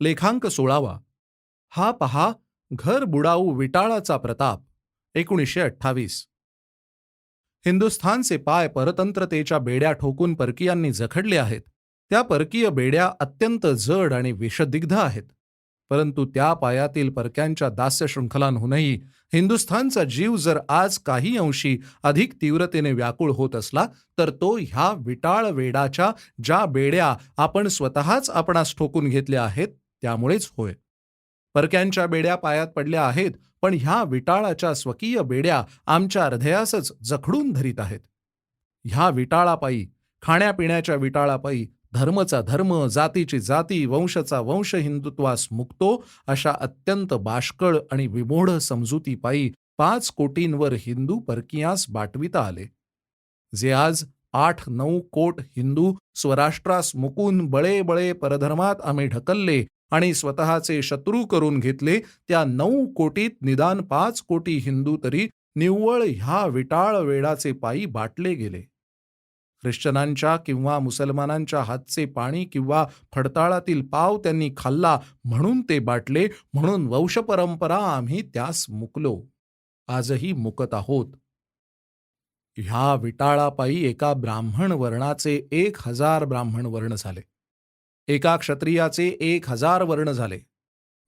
लेखांक सोळावा. हा पहा घर बुडाऊ विटाळाचा प्रताप एकोणीसशे अठ्ठावीस. हिंदुस्थानचे पाय परतंत्रतेच्या बेड्या ठोकून परकीयांनी जखडले आहेत. त्या परकीय बेड्या अत्यंत जड आणि विषदिग्ध आहेत. परंतु त्या पायातील परक्यांच्या दास्य शृंखलांहूनही हिंदुस्थानचा जीव जर आज काही अंशी अधिक तीव्रतेने व्याकुळ होत असला तर तो ह्या विटाळ वेडाच्या ज्या बेड्या आपण स्वतःच आपणास ठोकून घेतल्या आहेत त्यामुळेच होय. परक्यांच्या बेड्या पायात पडल्या आहेत पण ह्या विटाळाच्या स्वकीय बेड्या आमच्या हृदयासच जखडून धरीत आहेत. ह्या विटाळापायी खाण्यापिण्याच्या विटाळापायी धर्मचा धर्म जातीची जाती वंशचा वंश हिंदुत्वास मुक्तो अशा अत्यंत बाष्कळ आणि विमोढ समजुतीपायी पाच कोटींवर हिंदू परकीयास बाटविता आले. जे आज आठ नऊ कोट हिंदू स्वराष्ट्रास मुकून बळे बळे परधर्मात आम्ही ढकलले आणि स्वतःचे शत्रू करून घेतले त्या नऊ कोटीत निदान पाच कोटी हिंदू तरी निव्वळ ह्या विटाळ वेडाचे पायी बाटले गेले. ख्रिश्चनांच्या किंवा मुसलमानांच्या हातचे पाणी किंवा फडताळातील पाव त्यांनी खाल्ला म्हणून ते बाटले म्हणून वंशपरंपरा आम्ही त्यास मुकलो. आजही मुकत आहोत. ह्या विटाळापायी एका ब्राह्मण वर्णाचे एक हजार ब्राह्मण वर्ण झाले. एका क्षत्रियाचे एक हजार वर्ण झाले.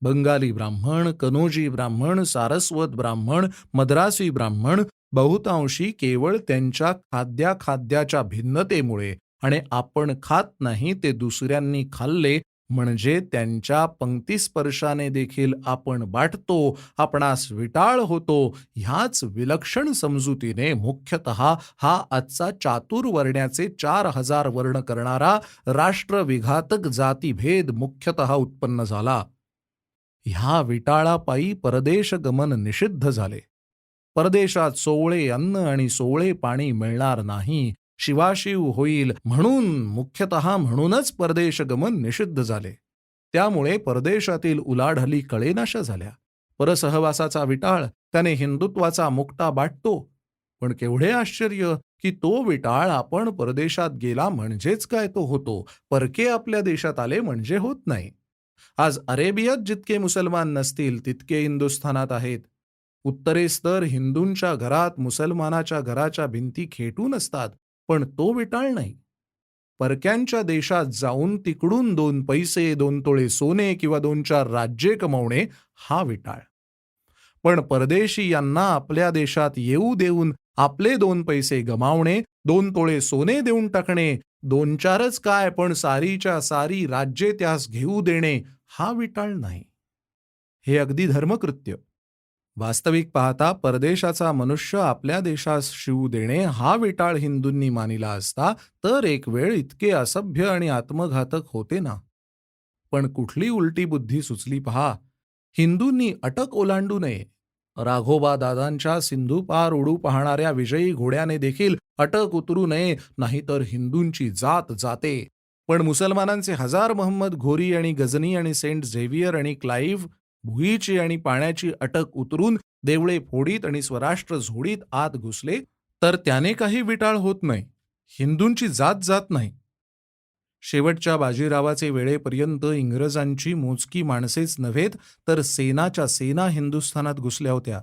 बंगाली ब्राह्मण कनोजी ब्राह्मण सारस्वत ब्राह्मण मद्रासी ब्राह्मण बहुतांशी केवळ त्यांच्या खाद्याखाद्याच्या भिन्नतेमुळे आणि आपण खात नाही ते दुसऱ्यांनी खाल्ले म्हणजे त्यांच्या पंक्तिस्पर्शाने देखील आपण वाटतो आपणास विटाळ होतो ह्याच विलक्षण समजुतीने मुख्यतः हा आजचा चातुर्वर्ण्याचे चार हजार वर्ण करणारा राष्ट्रविघातक जातीभेद मुख्यतः उत्पन्न झाला. ह्या विटाळापायी परदेश गमन निषिद्ध झाले. परदेशात सोवळे अन्न आणि सोवळे पाणी मिळणार नाही. शिवाशिव होईल म्हणून मुख्यतः म्हणूनच परदेशगमन निषिद्ध झाले. त्यामुळे परदेशातील उलाढाली कळेनाशा झाल्या. परसहवासाचा विटाळ त्याने हिंदुत्वाचा मुक्ता बाटतो. पण केवढे आश्चर्य की तो विटाळ आपण परदेशात गेला म्हणजेच काय तो होतो परके आपल्या देशात आले म्हणजे होत नाही. आज अरेबियात जितके मुसलमान नसतील तितके हिंदुस्थानात आहेत. उत्तरेस तर हिंदूंच्या घरात मुसलमानाच्या घराच्या भिंती खेटून असतात. पण तो विटाळ नाही. परक्यांच्या देशात जाऊन तिकडून दोन पैसे दोन तोळे सोने किंवा दोन चार राज्ये कमवणे हा विटाळ. पण परदेशी यांना आपल्या देशात येऊ देऊन आपले दोन पैसे गमावणे दोन तोळे सोने देऊन टाकणे दोन चारच काय पण सारीच्या सारी राज्ये त्यास घेऊ देणे हा विटाळ नाही. हे अगदी धर्मकृत्य. वास्तविक पाहता परदेशाचा मनुष्य आपल्या देशास शिवू देणे हा विटाळ हिंदूंनी मानिला असता तर एक वेळ इतके असभ्य आणि आत्मघातक होते ना. पण कुठली उलटी बुद्धी सुचली पहा. हिंदूंनी अटक ओलांडू नये. राघोबा दादांच्या सिंधू पार उडू पाहणाऱ्या विजयी घोड्याने देखील अटक उतरू नये नाहीतर हिंदूंची जात जाते. पण मुसलमानांचे हजार मोहम्मद घोरी आणि गजनी आणि सेंट झेवियर आणि क्लाईव्ह भुईची आणि पाण्याची अटक उतरून देवळे फोडीत आणि स्वराष्ट्र झोडीत आत घुसले तर त्याने काही विटाळ होत नाही. हिंदूंची जात जात नाही. शेवटच्या बाजीरावाचे वेळेपर्यंत इंग्रजांची मोजकी माणसेच नव्हेत तर सेनाच्या सेना हिंदुस्थानात घुसल्या होत्या.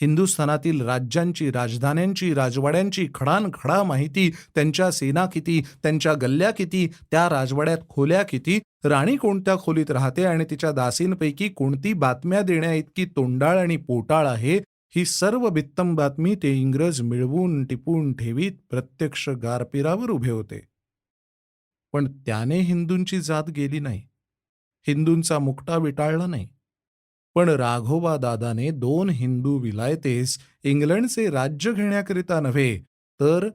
हिंदुस्थानातील राज्यांची राजधान्यांची राजवाड्यांची खडानखडा माहिती त्यांच्या सेना किती त्यांच्या गल्ल्या किती त्या राजवाड्यात खोल्या किती राणी कोणत्या खोलीत राहते आणि तिच्या दासींपैकी कोणती बातम्या देण्याइतकी तोंडाळ आणि पोटाळ आहे ही सर्व बित्तम बातमी ते इंग्रज मिळवून टिपून ठेवीत प्रत्यक्ष गारपिरावर उभे होते. पण त्याने हिंदूंची जात गेली नाही. हिंदूंचा मुक्टा विटाळला नाही. पण राघोबा दादाने दोन हिंदू विलायतेस इंग्लंडचे राज्य घेण्याकरिता नव्हे तर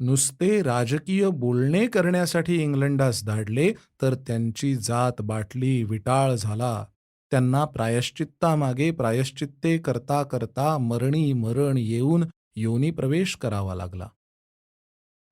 नुसते राजकीय बोलणे करण्यासाठी इंग्लंडास धाडले तर त्यांची जात बाटली विटाळ झाला. त्यांना प्रायश्चित्तामागे प्रायश्चित्ते करता करता मरणी मरण येऊन योनी प्रवेश करावा लागला.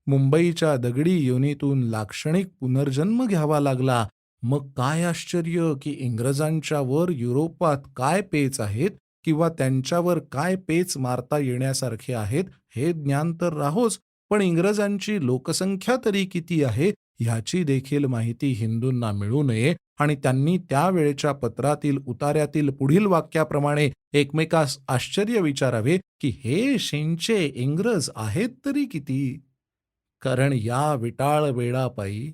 मुंबईच्या दगडी योनीतून लाक्षणिक पुनर्जन्म घ्यावा लागला मग काय आश्चर्य की इंग्रजांच्या वर युरोपात काय पेच आहेत किंवा त्यांच्यावर काय पेच मारता येण्यासारखे आहेत हे ज्ञान तर राहोच पण इंग्रजांची लोकसंख्या तरी किती आहे ह्याची देखील माहिती हिंदूंना मिळू नये आणि त्यांनी त्यावेळेच्या पत्रातील उतार्यातील पुढील वाक्याप्रमाणे एकमेकास आश्चर्य विचारावे की हे शेंचे इंग्रज आहेत तरी किती? कारण या विटाळ वेळापायी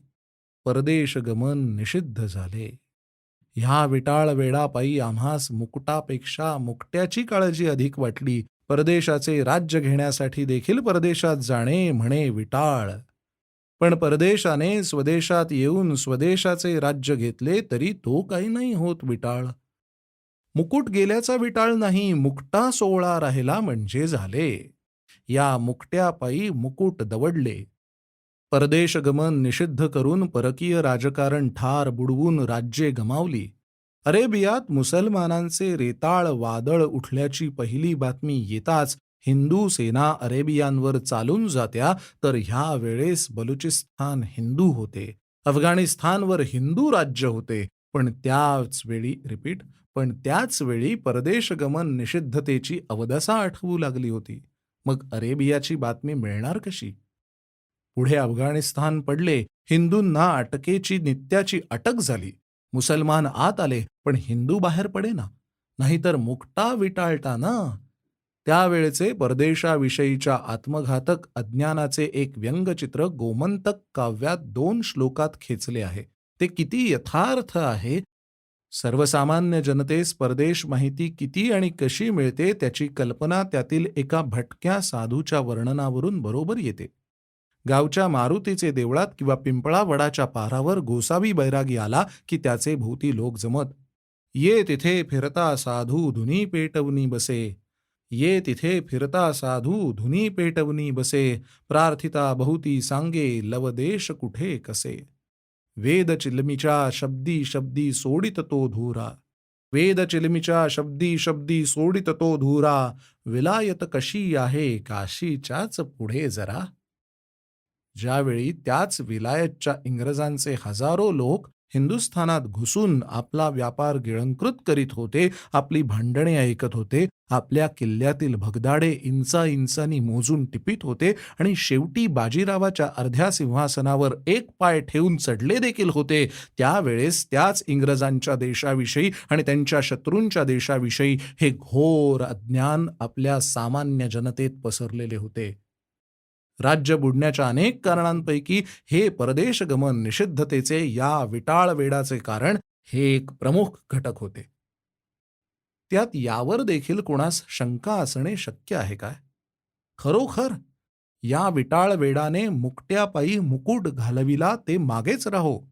परदेश गमन निषिद्ध झाले. ह्या विटाळ वेळापायी आम्हास मुकुटापेक्षा मुकट्याची काळजी अधिक वाटली. परदेशाचे राज्य घेण्यासाठी देखील परदेशात जाणे म्हणे विटाळ. पण परदेशाने स्वदेशात येऊन स्वदेशाचे राज्य घेतले तरी तो काही नाही होत विटाळ. मुकुट गेल्याचा विटाळ नाही मुकटा सोहळा राहिला म्हणजे झाले. या मुकट्यापायी मुकुट दवडले. परदेशगमन निषिद्ध करून परकीय राजकारण ठार बुडवून राज्ये गमावली. अरेबियात मुसलमानांचे रेताळ वादळ उठल्याची पहिली बातमी येताच हिंदू सेना अरेबियांवर चालून जात्या तर ह्या वेळेस बलुचिस्तान हिंदू होते. अफगाणिस्तानवर हिंदू राज्य होते. पण त्याच वेळी रिपीट पण त्याच वेळी परदेशगमन निषिद्धतेची अवदसा आठवू लागली होती. मग अरेबियाची बातमी मिळणार कशी? पुढे अफगाणिस्तान पडले हिंदूंना अटकेची नित्याची अटक झाली. मुसलमान आत आले पण हिंदू बाहेर पडेना. नाहीतर मुकटा विटाळता ना त्यावेळचे परदेशाविषयीच्या आत्मघातक अज्ञानाचे एक व्यंगचित्र गोमंतक काव्यात दोन श्लोकात खेचले आहे. ते किती यथार्थ आहे? सर्वसामान्य जनतेस परदेश माहिती किती आणि कशी मिळते त्याची कल्पना त्यातील एका भटक्या साधूच्या वर्णनावरून बरोबर येते. गावच्या मारुतीचे देवळात किंवा पिंपळा वडाच्या पारावर गोसावी बैरागी आला की त्याचे भोवती लोक जमत. ये तिथे फिरता साधू धुनी पेटवनी बसे. ये तिथे फिरता साधू धुनी पेटवनी बसे. प्रार्थिता बहुती सांगे लवदेश कुठे कसे. वेद चिलमीच्या शब्दी शब्दी सोडित तो धुरा. वेद चिलमीच्या शब्दी शब्दी सोडित तो धुरा. विलायत कशी आहे काशीच्याच पुढे जरा. ज्यावेळी त्याच विलायतच्या इंग्रजांचे हजारो लोक हिंदुस्थानात घुसून आपला व्यापार गिळंकृत करीत होते आपली भांडणे ऐकत होते आपल्या किल्ल्यातील भगदाडे इंचा इंचानी मोजून टिपीत होते आणि शेवटी बाजीरावाच्या अर्ध्या सिंहासनावर एक पाय ठेवून चढले देखील होते. त्यावेळेस त्याच इंग्रजांच्या देशाविषयी आणि त्यांच्या शत्रूंच्या देशाविषयी हे घोर अज्ञान आपल्या सामान्य जनतेत पसरलेले होते. राज्य बुडण्याच्या अनेक कारणांपैकी हे परदेश गमन निषिद्धतेचे या विटाळ वेडाचे कारण हे एक प्रमुख घटक होते. त्यात यावर देखील कोणास शंका असणे शक्य आहे काय? खरोखर या विटाळ वेडाने मुकट्यापायी मुकुट घालविला ते मागेच राहो.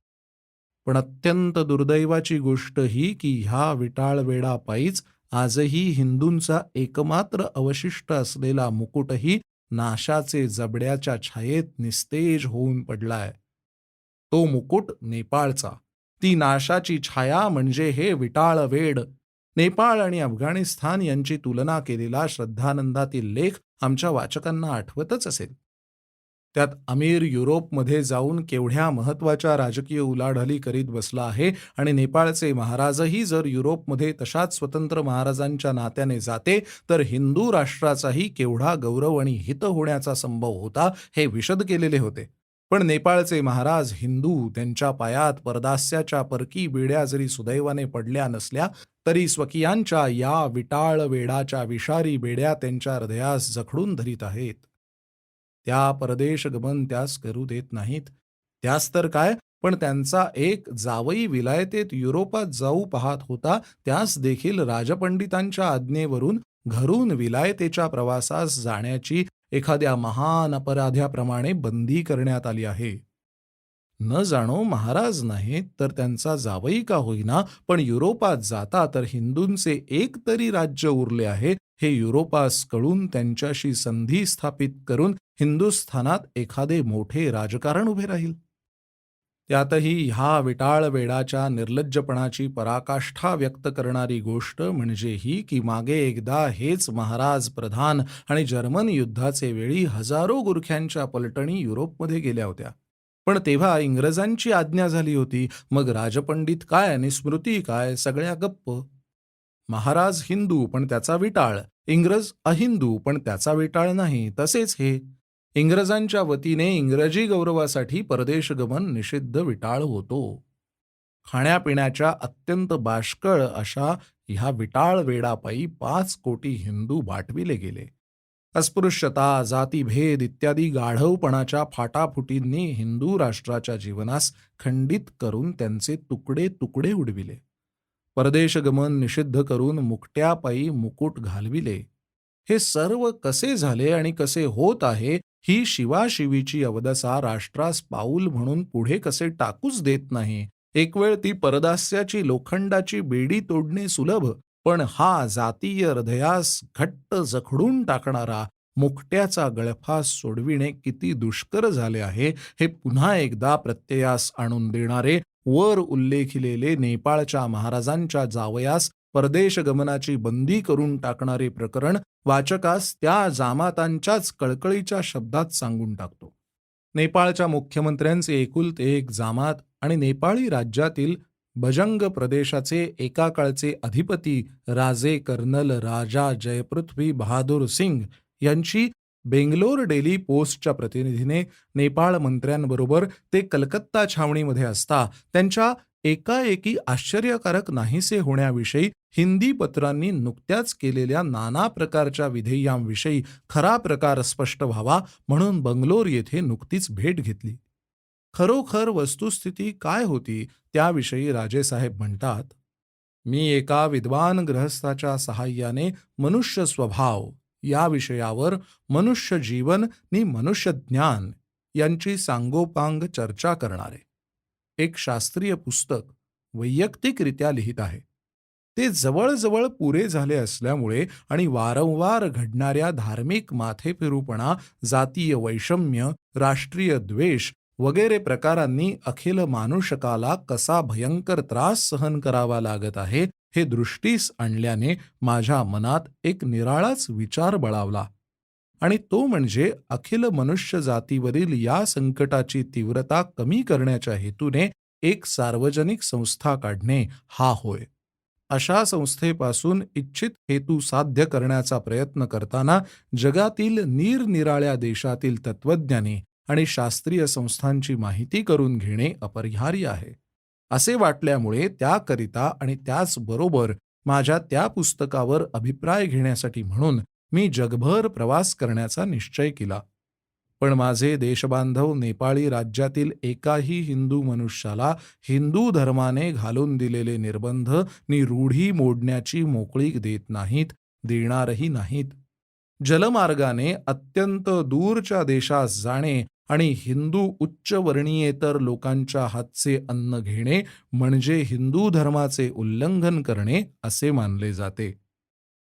पण अत्यंत दुर्दैवाची गोष्ट ही की ह्या विटाळ वेडापायीच आजही हिंदूंचा एकमात्र अवशिष्ट असलेला मुकुटही नाशाचे जबड्याच्या छायेत निस्तेज होऊन पडलाय. तो मुकुट नेपाळचा. ती नाशाची छाया म्हणजे हे विटाळ वेड. नेपाळ आणि अफगाणिस्तान यांची तुलना केलेला श्रद्धानंदातील लेख आमच्या वाचकांना आठवतच असेल. त्यात अमीर युरोपमध्ये जाऊन केवढ्या महत्त्वाच्या राजकीय उलाढाली करीत बसला आहे आणि नेपाळचे महाराजही जर युरोपमध्ये तशाच स्वतंत्र महाराजांच्या नात्याने जाते तर हिंदू राष्ट्राचाही केवढा गौरव आणि हित होण्याचा संभव होता हे विशद केलेले होते. पण नेपाळचे महाराज हिंदू त्यांच्या पायात परदास्याच्या परकी बेड्या जरी सुदैवाने पडल्या नसल्या तरी स्वकीयांच्या या विटाळ वेडाच्या विषारी बेड्या त्यांच्या हृदयास जखडून धरीत आहेत. त्या परदेश गमन त्यास करू देत नाहीत. त्यास तर काय? पण त्यांचा एक जावई विलायतेत युरोपात जाऊ पाहत होता. त्यास देखील राजपंडितांच्या आज्ञेवरून घरून विलायतेच्या प्रवासास जाण्याची एखाद्या महान अपराध्याप्रमाणे बंदी करण्यात आली आहे. न जाणो महाराज नाहीत तर त्यांचा जावई का होईना? पण युरोपात जाता तर हिंदूंचे एक तरी राज्य उरले आहे. हे युरोपास कळून त्यांच्याशी संधी स्थापित करून हिंदुस्थानात एखादे मोठे राजकारण उभे राहील. त्यातही ह्या विटाळ वेडाच्या निर्लज्जपणाची पराकाष्ठा व्यक्त करणारी गोष्ट म्हणजे ही की मागे एकदा हेच महाराज प्रधान आणि जर्मन युद्धाचे वेळी हजारो गुरख्यांच्या पलटणी युरोपमध्ये गेल्या होत्या. पण तेव्हा इंग्रजांची आज्ञा झाली होती मग राजपंडित काय आणि स्मृती काय सगळ्या गप्प. महाराज हिंदू पण त्याचा विटाळ. इंग्रज अहिंदू पण त्याचा विटाळ नाही तसेच हे. इंग्रजांच्या वतीने इंग्रजी गौरवासाठी परदेश गमन निषिद्ध विटाळ होतो. खाण्यापिण्याच्या अत्यंत बाष्कळ अशा ह्या विटाळ वेडापायी पाच कोटी हिंदू बाटविले गेले. अस्पृश्यता जातीभेद इत्यादी गाढवपणाच्या फाटाफुटींनी हिंदू राष्ट्राच्या जीवनास खंडित करून त्यांचे तुकडे तुकडे उडविले. परदेशगमन निषिद्ध करून मुकट्यापायी मुकुट घालविले. हे सर्व कसे झाले आणि कसे होत आहे ही शिवाशिवीची अवदसा राष्ट्रास पाऊल म्हणून पुढे कसे टाकूच देत नाही. एक वेळ ती परदास्याची लोखंडाची बेडी तोडणे सुलभ पण हा जातीय हृदयास घट्ट जखडून टाकणारा मुकट्याचा गळफास सोडविणे किती दुष्कर झाले आहे हे पुन्हा एकदा प्रत्ययास आणून देणारे वर उल्लेखिलेले नेपाळच्या महाराजांच्या जावयास परदेश गमनाची बंदी करून टाकणारे प्रकरण वाचकास त्या जामातांच्याच कळकळीच्या शब्दात सांगून टाकतो. नेपाळच्या मुख्यमंत्र्यांचे एकुलते एक जामात आणि नेपाळी राज्यातील भजंग प्रदेशाचे एका काळचे अधिपती राजे कर्नल राजा जयपृथ्वी बहादूर सिंग यांची बेंगलोर डेली पोस्टच्या प्रतिनिधीने नेपाळ मंत्र्यांबरोबर ते कलकत्ता छावणीमध्ये असता त्यांच्या एकाएकी आश्चर्यकारक नाहीसे होण्याविषयी हिंदी पत्रांनी नुकत्याच केलेल्या नाना प्रकारच्या विधेयांविषयी खरा प्रकार स्पष्ट व्हावा म्हणून बंगलोर येथे नुकतीच भेट घेतली. खरोखर वस्तुस्थिती काय होती त्याविषयी राजेसाहेब म्हणतात मी एका विद्वान ग्रहस्थाच्या सहाय्याने मनुष्य स्वभाव या विषयावर मनुष्य जीवन नि मनुष्य ज्ञान यांची सांगोपांग चर्चा करणारे. एक शास्त्रीय पुस्तक वैयक्तिकरित्या लिहित आहे. ते जवळजवळ पुरे झाले असल्यामुळे आणि वारंवार घडणाऱ्या धार्मिक माथेफिरूपणा जातीय वैषम्य राष्ट्रीय द्वेष वगैरे प्रकारांनी अखिल मानुषकाला कसा भयंकर त्रास सहन करावा लागत आहे हे दृष्टीस आणल्याने माझ्या मनात एक निराळाच विचार बळावला. आणि तो म्हणजे अखिल मनुष्य जातीवरील या संकटाची तीव्रता कमी करण्याच्या हेतूने एक सार्वजनिक संस्था काढणे हा होय. अशा संस्थेपासून इच्छित हेतू साध्य करण्याचा प्रयत्न करताना जगातील निरनिराळ्या देशातील तत्वज्ञानी आणि शास्त्रीय संस्थांची माहिती करून घेणे अपरिहार्य आहे. असे वाटल्यामुळे त्याकरिता आणि त्याचबरोबर माझ्या त्या पुस्तकावर अभिप्राय घेण्यासाठी म्हणून मी जगभर प्रवास करण्याचा निश्चय केला. पण माझे देशबांधव नेपाळी राज्यातील एकाही हिंदू मनुष्याला हिंदू धर्माने घालून दिलेले निर्बंध नि रूढी मोडण्याची मोकळीक देत नाहीत देणारही नाहीत. जलमार्गाने अत्यंत दूरच्या देशास जाणे आणि हिंदू उच्चवर्णीयेतर लोकांच्या हातचे अन्न घेणे म्हणजे हिंदू धर्माचे उल्लंघन करणे असे मानले जाते.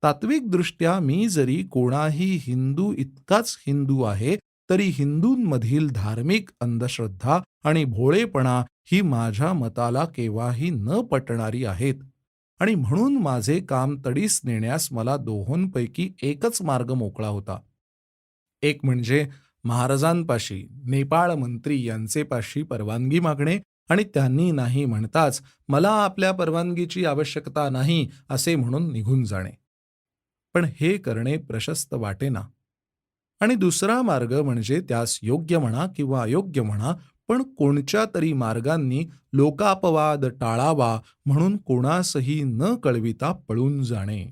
तात्विकदृष्ट्या मी जरी कोणाही हिंदू इतकाच हिंदू आहे तरी हिंदूंमधील धार्मिक अंधश्रद्धा आणि भोळेपणा ही माझ्या मताला केव्हाही न पटणारी आहेत. आणि म्हणून माझे काम तडीस नेण्यास मला दोहोंपैकी एकच मार्ग मोकळा होता. एक म्हणजे महाराजांपाशी नेपाळ मंत्री यांचेपाशी परवानगी मागणे आणि त्यांनी नाही म्हणताच मला आपल्या परवानगीची आवश्यकता नाही असे म्हणून निघून जाणे. पण हे करणे प्रशस्त वाटेना आणि दुसरा मार्ग म्हणजे त्यास योग्य म्हणा किंवा अयोग्य म्हणा पण कोणत्या तरी मार्गांनी लोकापवाद टाळावा म्हणून कोणासही न कळविता पळून जाणे.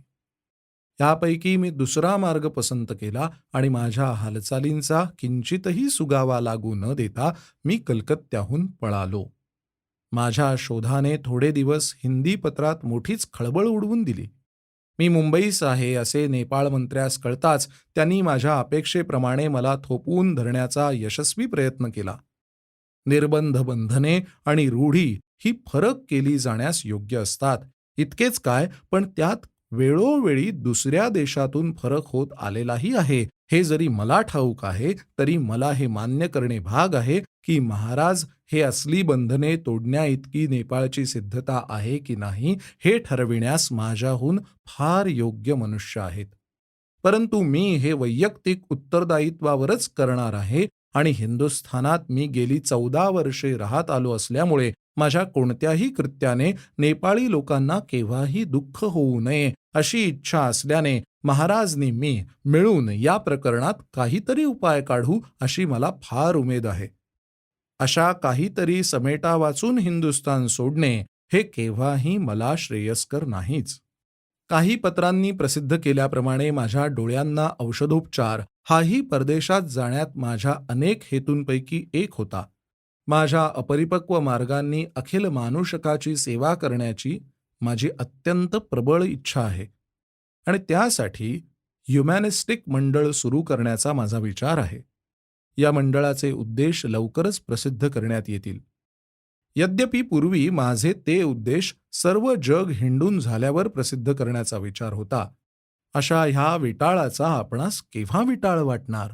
त्यापैकी मी दुसरा मार्ग पसंत केला आणि माझ्या हालचालींचा किंचितही सुगावा लागू न देता मी कलकत्त्याहून पळालो. माझ्या शोधाने थोडे दिवस हिंदी पत्रात मोठीच खळबळ उडवून दिली. मी मुंबईस आहे असे नेपाळ मंत्र्यास कळताच त्यांनी माझ्या अपेक्षेप्रमाणे मला थोपवून धरण्याचा यशस्वी प्रयत्न केला. निर्बंध बंधने आणि रूढी ही फरक केली जाण्यास योग्य असतात. इतकेच काय पण त्यात वेळोवेळी दुसऱ्या देशातून फरक होत आलेलाही आहे. हे जरी मला ठाऊक आहे तरी मला हे मान्य करणे भाग आहे की महाराज हे असली बंधने तोडण्या इतकी नेपाळची सिद्धता आहे की नाही हे ठरविण्यास माझ्याहून फार योग्य मनुष्य आहेत. परंतु मी हे वैयक्तिक उत्तरदायित्वावरच करणार आहे आणि हिंदुस्थानात मी गेली चौदा वर्षे राहत आलो असल्यामुळे माझ्या कोणत्याही कृत्याने नेपाळी लोकांना केव्हाही दुःख होऊ नये अशी इच्छा असल्याने महाराजनी मी मिळून या प्रकरणात काहीतरी उपाय काढू अशी मला फार उमेद आहे. अशा काहीतरी समेटा वाचून हिंदुस्तान सोडणे हे केव्हाही मला श्रेयस्कर नाहीच. काही पत्रांनी प्रसिद्ध केल्याप्रमाणे माझ्या डोळ्यांना औषधोपचार हाही परदेशात जाण्यात माझ्या अनेक हेतूंपैकी एक होता. माझ्या अपरिपक्व मार्गांनी अखिल मानुषकाची सेवा करण्याची माझी अत्यंत प्रबळ इच्छा आहे. आणि त्यासाठी ह्युमॅनिस्टिक मंडळ सुरू करण्याचा माझा विचार आहे. या मंडळाचे उद्देश लवकरच प्रसिद्ध करण्यात येतील. यद्यपि पूर्वी माझे ते उद्देश सर्व जग हिंडून झाल्यावर प्रसिद्ध करण्याचा विचार होता. अशा ह्या विटाळाचा आपणास केव्हा विटाळ वाटणार?